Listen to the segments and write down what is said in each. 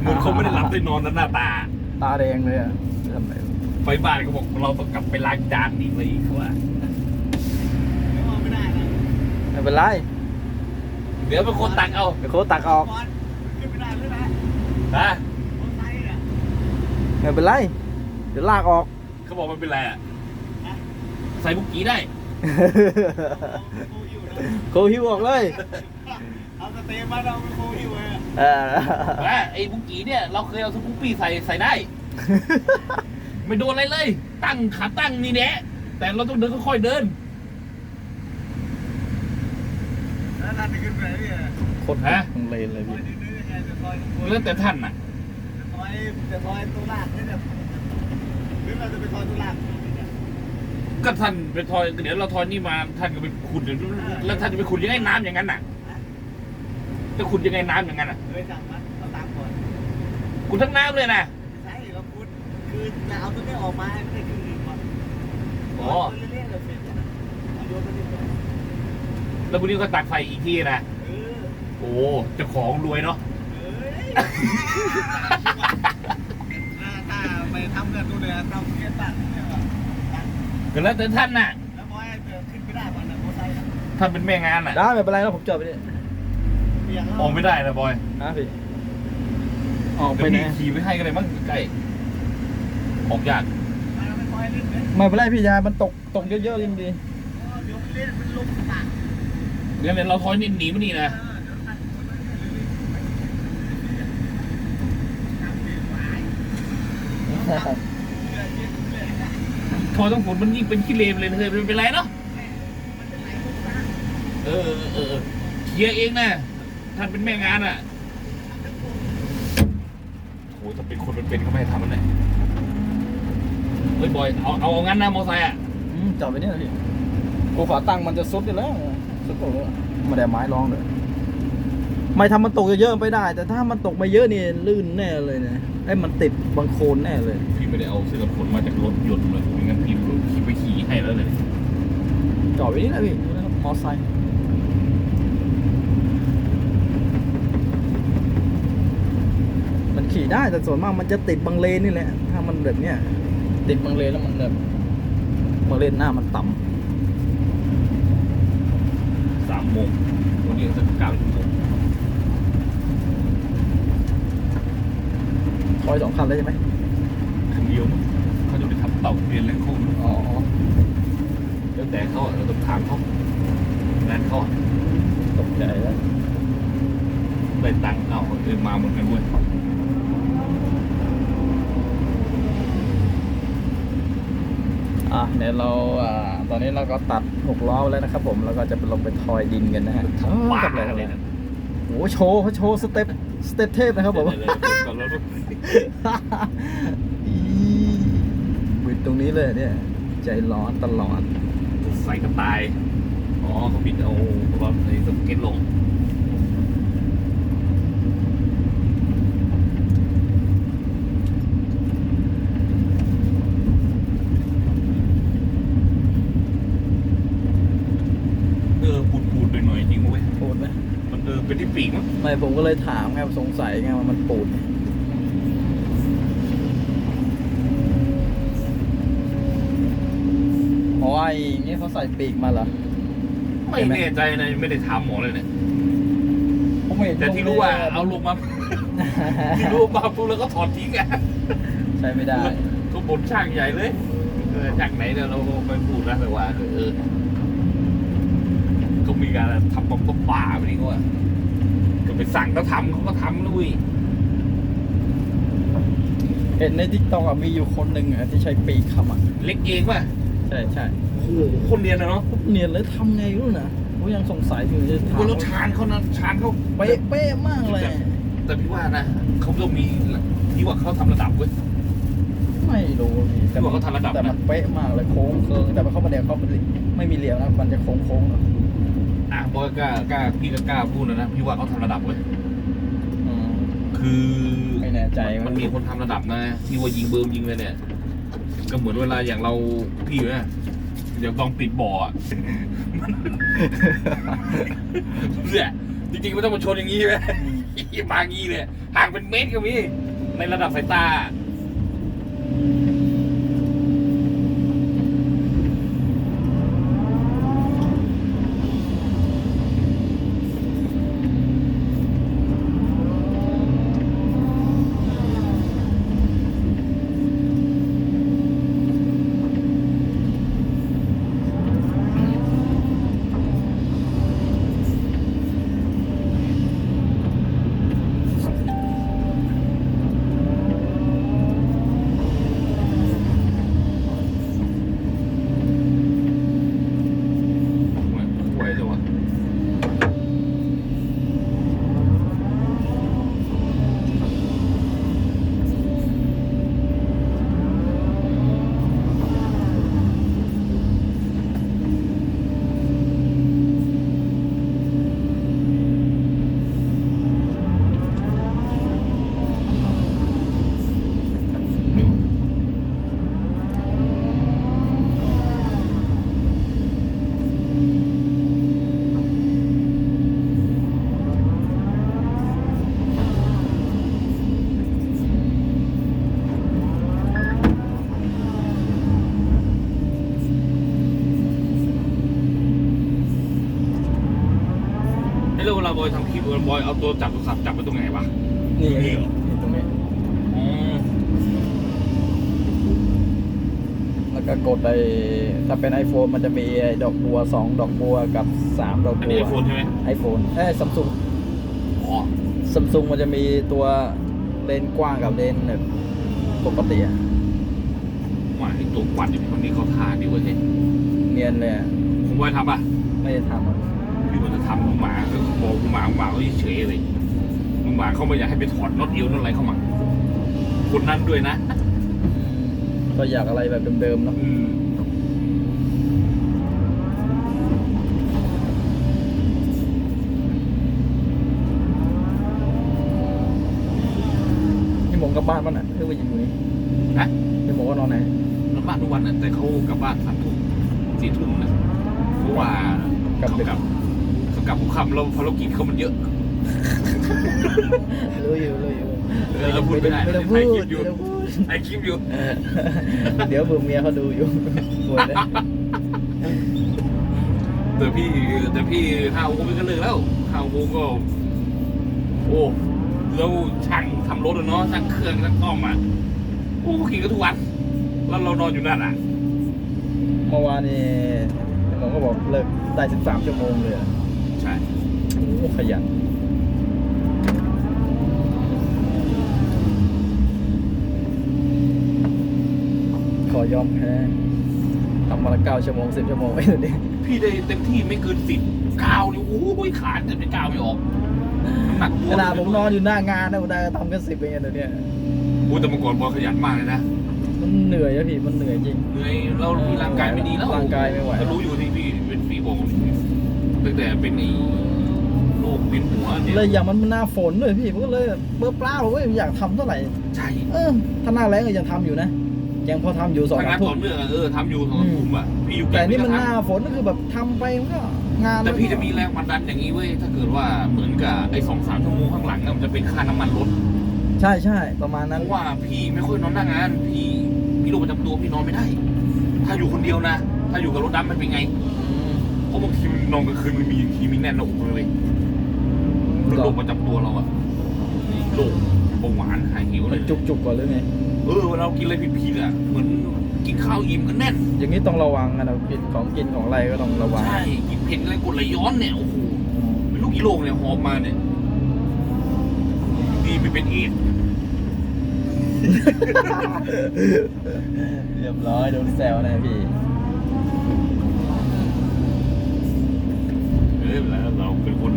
เหมือนเขาไม่ได้หลับได้นอนนะหน้าตา ตาแดงเลยอะทำไมไปบ้านเขาบอกเราต้องกลับไปล้างจานอีกเลยเขาว่าไม่ได้นะไม่เป็นไรเดี๋ยวเป็นคนตักเอาเดี๋ยวเขาตักออกบอลขึ้นไม่ได้เลยนะนะมอไซค์เนี่ยไม่เป็นไรเดี๋ยวลากออก เขาบอกมันเป็นไรอะใส่บุกกี้ได้โคฮิวนะโคฮิวออกเลย เอาสเตย์มาเราเป็นโคฮิวเลย เออว่าไอ้บุกกี้เนี่ยเราเคยเอาสกูปปี้ใส่ใส่ได้ ไม่โดนอะไรเลย ตั้งขาตั้งนี่แนะแต่เราต้องเดินค่อยๆเดินแล้วนั่นจะขึ้นไปเนี่ยโคตรฮะตรงเลนเลยซอพี่ยนี้ยังไงจะแล้วแต่ท่านน่ะซอยจะซอยตัวลากเนี่ยหรือเราจะไปซอยตัวลากก็ท่านไปทอยเดี๋ยวเราทอยนี่มาท่านก็ไปขุดแล้วท่านจะไปขุดยังไงน้ำอย่างนั้นน่ะ จะขุดยังไงน้ำอย่างนั้นน่ะเคยสั่งมันเอาตังค์ก่อนขุดทั้งน้ำเลยนะใช่เราพูดคือจะเอาตัวนี้ออกมาให้ไม่ได้คืออื่นก่อนอ๋อตัวเล่นๆเราเสร็จแล้วเอาโยนตัวนี้ก่อนแล้วพรุ่งนี้ก็ตักใส่อีกทีนะเออโอ้เจ้าของรวยเนาะเอ้ยถ้าไปทำเงินตัวเนี่ยทำเงินตัดเนี่ยว่ะก็แล้วแต่ท่านน่ะแล้วบอยเดินขึ้นไม่ได้ก่อนนะมอไซค์นะ ท่านเป็นแม่งานน่ะ ได้ไม่เป็นไรแล้วผมจอดไปนี่เบี่ยงแล้ว ออกไม่ได้นะบอยฮะพี่ออกไปเดี๋ยวไหนมีขี่ไว้ให้ก็ได้มั้งใกล้ออกยากไม่เล่นเลยไป็นไรพี่ยามันตกตกเยอะๆจริงดีเดี๋ยวเล่นมันลงสนามงั้นเดี๋ยวเราทอยนี่หนีมานี่นะถอยต้อเย็นะทอยต้องฝนมันยิ่งเป็นขี้เลนเลยนะเฮ้ยไม่เป็นไรเนาะเออเออเออเออเคลียร์เองนะ ท่านเป็นแม่งานอะโอ้ถ้าเป็นคนเป็นๆก็ไม่ให้ทำมันเลยเฮ้ยบอยเอาเอาเอางั้นนะมอไซค์อะอืมจอดไปนี่พี่กูขอตั้งมันจะซุดอยู่แล้วซุดโอ้โหไม่ได้ไม้รองเลยไม่ทำมันตกเยอะๆไปได้ แต่ถ้ามันตกมาเยอะนี่ลื่นแน่เลยนะไอ้มันติดบางโคลนแน่เลย พี่ไม่ได้เอาเสื้อกันฝนมาจากรถยนต์เลยไม่งั้นพี่ขี่ไปขี่ให้แล้วเลยจอดไว้นี่นะพี่นี่นะครับมอไซค์มันขี่ ได้แต่ส่วนมากมันจะติดบางเลนนี่แหละถ้ามันแบบเนี้ยติดบางเลนแล้วมันแบบบางเลนหน้ามันต่ำสามโมงวันนี้สักเก้าชั่วโมงคอยสองคันเลยใช่ไหมคันเดียวมั้งเขาจะไปทำเต่าเรียนเล่นคู่อ๋อแล้วแต่เขาอะเราต้องถามเขาร้านเขาอะตกใจแล้วได้ตังค์เอาเดินมาเหมือนกันเว้ย อะ เดี๋ยวเราอ่าตอนนี้เราก็ตัดหกล้อไว้แล้วนะครับผมแล้วก็จะไปลงไปทอยดินกันนะฮะทำบ้ากับอะไรอะไรกันนะโอ้โหโชว์เขาโชว์สเต็ปสเต็ปเทพนะครับผมเดี๋ยวๆๆก่อนแล้วอีบิดตรงนี้เลยเนี่ย ใจร้อนตลอด ใส่กระต่าย อ๋อเขาบิดเอารถไอ้สเก็ตลง เออปูดปูดๆหน่อยๆจริงเว้ย ปูดไหม มัน เออเป็นที่ปีกมั้งไม่ผมก็เลยถามไงสงสัยไงว่ามันปูดไหมอ๋อไอ้นี่เขาใส่ปีกมาเหรอ ไม่เห็นไหมแน่ใจนะไม่ได้ถามหมอเลยเนี่ยผมไม่เห็นแต่ที่รู้ว่าเอาลงมาที่รู้มาปุ๊บแล้วก็ถอดทิ้งอะใช้ไม่ได้ก็บนช่างใหญ่เลยเออช่างไหนเนี่ยเราไปพูดนะแต่ว่าเออก็ มีการทำปั๊มป่าไปนี่ก็ว่าก็ไปสั่งเขาทำเขาก็ทำนะเว้ยเห็นในทิกตอกมีอยู่คนหนึ่งอะที่ใช้ปีกขับอะเล็กเองป่ะใช่ใช่โอ้โหคนเรียนนะเนาะเนียนเลยทำไงรู้นะผมยังสงสัยอยู่จะถามคนเราชานเขานะชานเขาเป๊ะเป๊ะมากเลย แต่พี่ว่านะเขาต้องมีพี่ว่าเขาทำระดับเว้ยไม่รู้พี่แต่ที่ว่าเขาทำระดับนะแต่มันเป๊ะมากเลยโค้งเคิงแต่มันเข้ามาเดียวเขาไม่มีเหลี่ยมนะมันจะโค้งโค้งๆ อะอะบอยกล้ากล้าพี่ก็กล้าพูดนะนะพี่ว่าเขาทำระดับเว้ยอืมคือไม่แน่ใจมันมีคนทำระดับนะที่ว่ายิงเบิร์มยิงเลยเนี่ย ก็เหมือนเวลาอย่างเราพี่เนี่ยอย่างต้องติดบ่ออะ เนี่ยจริงๆไม่ต้องมาชนอย่างนี้ไหม มางี้เลยห่างเป็นเมตรก็มีในระดับสายตา ป่วยเลยวะ ไอ้เรื่องเวลาบอยทำคลิปบอยเอาตัวจับโทรศัพท์จับไปตรงไหนวะนี่นี่นี่ตรงนี้อ๋อแล้วก็กดไปถ้าเป็น iPhone มันจะมีไอ้ดอกบัว2ดอกบัวกับ3ดอกอันบันี้ว ไอโฟนใช่ไหม iPhone เอ้ยซัมซุงอ๋อซัมซุงมันจะมีตัวเลนส์กว้างกับเลนส์แบบปกติอะว่าไอ้ตัวควันอยู่คนนี้เขาทาดีเว้ยเฮ้ยเนียนเลยอะผมบอยทำป่ะไม่ได้ทำอะ พี่มันจะทำมึงหมาก็บอกมึงหมามึงหมาเขาเฉยๆเลยมึงหมาเขาไม่อยากให้ไปถอดน็อตเอวน็อตอะไรเข้ามาคนนั้นด้วยนะ ก็อยากอะไรแบบเดิมๆเนาะอืมนี่หมงกลับบ้านป่ะน่ะเพื่อไปยิงอยู่นี่นะนี่หมงว่านอนไหนนอนบ้านทุกวันน่ะแต่เขากลับบ้านสามทุ่มสี่ทุ่มนะเพราะว่ากลับเขาดึกกลับเขา กลับหัวค่ำแล้วภารกิจเขามันเยอะรู้อยู่รู้อยู่เออเราพูดไม่ได้ไม่ต้องพูดถ่ายคลิปอยู่ไม่ต้องพูดไอคลิปอยู่เดี๋ยวเบื่อเมียเขาดูอยู่ป่วยนะแต่พี่แต่พี่ห้าโมงก็เลิกแล้วห้าโมงก็ โอ้แล้วช่างทำรถอะเนาะช่างเครื่องช่างต้อมอะโอ้ขี่กันทุกวันแล้วเรานอนอยู่นั่นอะ เมื่อวานนี่หมอก็บอกเลิกได้ 13 ชั่วโมงเลยอะ ใช่โอ้ขยันขอยอมแพ้ทำมาละเก้าชั่วโมงสิบชั่วโมงไอ้ตัวนี้พี่ได้เต็มที่ไม่เกินสิบก้าวนี่โอ้ยขาดแต่ไม่ก้าวไม่ออกน้ำหนักตัวขนาดผมนอนอยู่หน้างานนะผมได้ทำแค่สิบเองอะเดี๋ยวนี้โอ้แต่เมื่อก่อนบอลขยันมากเลยนะมันเหนื่อยอะพี่มันเหนื่อยจริง เหนื่อยเราพี่ร่างกายไม่ดีแล้วร่างกายไม่ไหว ก็รู้อยู่ที่พี่เป็นพี่บอก ตั้งแต่เป็นไอ้โรคเป็นหัวเนี่ยเลยอย่างมันหน้าฝนด้วยพี่ผมก็เลยเบอร์เปล่าเว้ยไม่อยากทำเท่าไหร่ ใช่เออถ้าหน้าแรงก็ยังทำอยู่นะยังพอทำอยู่สองทำงาสานมทุ่ต่อมเนื่องอะเออทำอยู่สองสามทุ่มอะพี่อยู่แต่นี่มันหก็น้าทำฝนก็คือแบบทำไปมันก็งานแต่พี่นก็จะมีแรงผลักดันอย่างนี้เว้ยถ้าเกิดว่าเหมือนกับไอ้สองสามชั่วโมงข้างหลังอะมันจะเป็นค่าน้ำมันรถใช่ใช่ประมาณเพนั้นราะว่าพี่ไม่ค่อยนอนหน้างาน พี่พี่โรคประจำตัวพี่นอนไม่ได้ ถ้าอยู่คนเดียวนะ ถ้าอยู่กับรถดำมันเป็นไง เพราะบางทีมันนอนกลางคืนมันมีทีมีแน่นหน้าอกเลยโรคประจำตัวเราอะโรคเบาหวานหายหิวเลมันยจุกจุกๆก่อนหรือไง เออเวลาเรากินอะไรผิดๆอะเหมือนกินข้าวอิ่มก็แน่น อย่างนี้ต้องระวังนะเรากินของกินของอะไรก็ต้องระวัง ใช่กินเผ็ดอะไรกดไหลย้อนเนี่ย โอ้โหไม่รู้กี่โลเนี่ยหอมมาเนี่ย ดีไม่เป็นเอดส์เรียบร้อยโดนแซวนะพี่ เออแล้วเราเป็นคน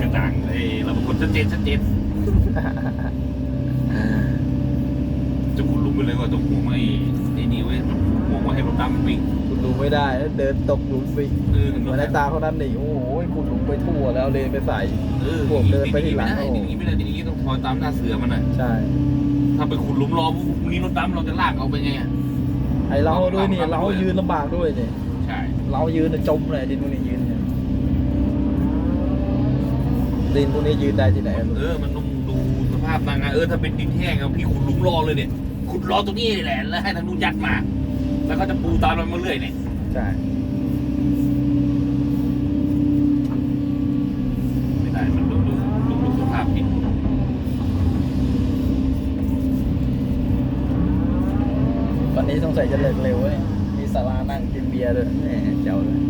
กระจ่างเอ้ยเราเป็นคนชัดเจนชัดเจนจะขุดลุมไปเลยว่าต้องห่วงไอ้ไอ้นี่ไว้ห่วงไว้ให้รถดำมันวิ่งคุณดูไม่ได้นะเดินตกหลุมไปเออเหมือนในตาเขานั้นนี่โอ้โหคุณหลุมไปทั่วแล้วเลยไปใส่เออพวกเดินไปที่หลังไม่ได้ทีนี้ไม่ได้ทีนี้ต้องคอยตามหน้าเสือมันน่ะใช่ ถ้าไปขุดหลุมรอพรุ่งนี้รถดำเราจะลากเอาไปไงอะไอเราด้วยนี่เอาเอาเราด้วยยืนลำบากด้วยนี่ใช่ เรายืนน่ะจมเลยดินพวกนี้ยืน เนี่ยดินพวกนี้ยืนได้ที่ไหนอะลุงเออมันต้องดูสภาพนางงานเออถ้าเป็นดินแห้งอะพี่ขุดหลุมรอเลยเนี่ยขุดรอตรงนี้แหละแล้วให้ทางนู้นยัดมา แล้วก็จะปูตามมันมาเรื่อยเนี่ยใช่ไม่ได้มันต้องดูดูดูสภาพดินวันนี้สงสัยจะเลิกเร็วเว้ยมีศาลานั่งกินเบียร์ด้วยแหมเจ๋วเลย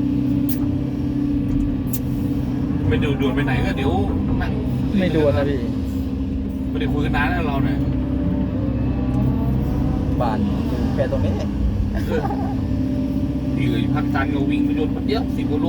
ไม่ดูด่วนไปไหนก็เดี๋ยวนั่งไม่ดวนนะพี่ไม่ได้คุยกันนานแล้วเราเนี่ยบ้านอยู่แค่ตรงนี้เออพี่เลยพักจันทร์ก็วิ่งไปโดนคนเดียวสิบกิโล